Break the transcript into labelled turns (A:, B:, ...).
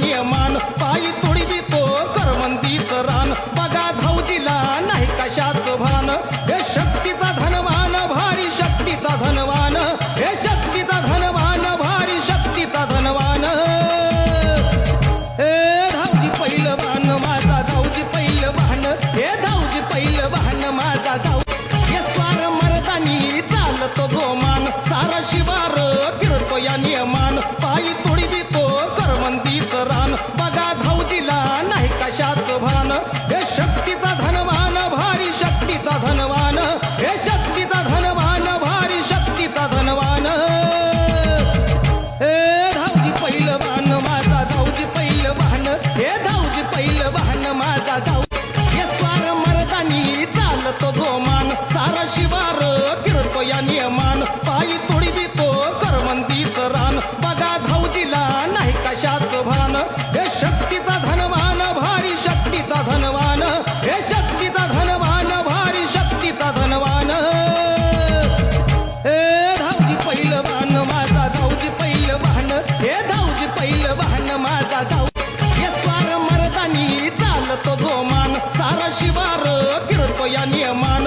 A: नियमान पायी तोडी तो करमंदीच रान. बघा धावजीला नाही कशाच भान? हे शक्तीचा धनवान भारी शक्तीचा धनवान. हे शक्तीचा धनवान भारी शक्तीचा धनवान. हे धावजी पहिलं वाहन माझा धावजी पहिलं वाहन हे धावजी पहिलं वाहन माझा धाव हे स्वार मरदानी चालतो गोमान. सारा शिवार फिरतो या नियमान. पायी तोडी तो या नियमान. पायी तुळी रान. बघा नाही कशाच भान? हे शक्तीचा धनवान भारी शक्तीचा धनवान. हे शक्तीचा धनवान भारी शक्तीचा धनवान. हे माझा धावजी पहिलं हे धावजी पहिलं माझा धाव हे स्वार मरदानी चालत गोमान. सारा शिवार फिरतो या नियमान